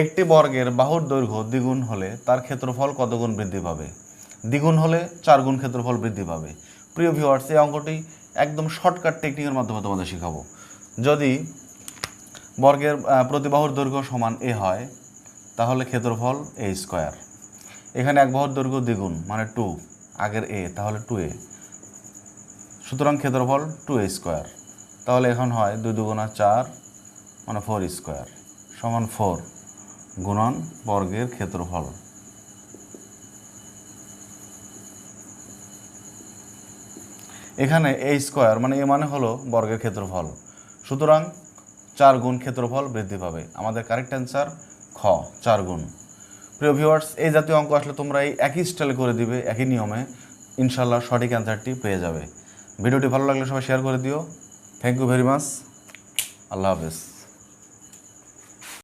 একটি বর্গের বাহুর দৈর্ঘ্য দ্বিগুণ হলে তার ক্ষেত্রফল কতগুণ বৃদ্ধি পাবে? দ্বিগুণ হলে চার গুণ ক্ষেত্রফল বৃদ্ধি পাবে। প্রিয় ভিউয়ার্স এই অঙ্কটি একদম শর্টকাট টেকনিকের মাধ্যমে তোমাদের শেখাবো। যদি বর্গের প্রতি বাহুর দৈর্ঘ্য সমান এ হয়, তাহলে ক্ষেত্রফল এ স্কোয়ার এখানে এক বাহুর দৈর্ঘ্য দ্বিগুণ মানে টু আগের এ তাহলে টু এ সুতরাং ক্ষেত্রফল টু এ স্কোয়ার তাহলে এখন হয় দুই দুগুণা চার মানে ফোর স্কোয়ার সমান ফোর গুণন বর্গের ক্ষেত্রফল। এখানে এ স্কোয়ার মানে এ মানে হলো বর্গের ক্ষেত্রফল। সুতরাং চার গুণ ক্ষেত্রফল বৃদ্ধি পাবে। আমাদের কারেক্ট অ্যান্সার খ, চার গুণ। প্রিয় ভিউয়ার্স এই জাতীয় অঙ্ক আসলে তোমরা এই একই স্টাইলে করে দিবে, একই নিয়মে। ইনশাল্লাহ সঠিক অ্যান্সারটি পেয়ে যাবে। ভিডিওটি ভালো লাগলে সবাই শেয়ার করে দিও। থ্যাংক ইউ ভেরি মাচ আল্লাহ হাফেজ।